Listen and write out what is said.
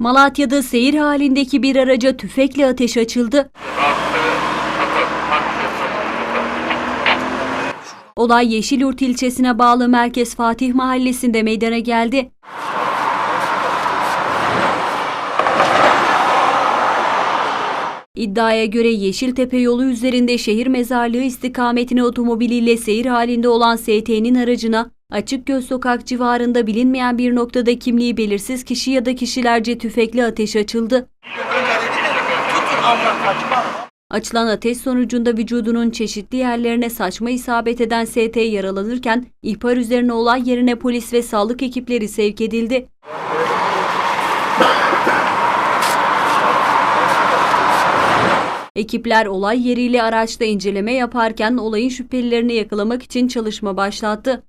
Malatya'da seyir halindeki bir araca tüfekle ateş açıldı. Olay Yeşilyurt ilçesine bağlı Merkez Fatih Mahallesi'nde meydana geldi. İddiaya göre Yeşiltepe yolu üzerinde şehir mezarlığı istikametine otomobiliyle seyir halinde olan ST'nin aracına Açıkgöz Sokak civarında bilinmeyen bir noktada kimliği belirsiz kişi ya da kişilerce tüfekle ateş açıldı. Açılan ateş sonucunda vücudunun çeşitli yerlerine saçma isabet eden ST yaralanırken ihbar üzerine olay yerine polis ve sağlık ekipleri sevk edildi. Ekipler olay yeriyle araçta inceleme yaparken olayın şüphelilerini yakalamak için çalışma başlattı.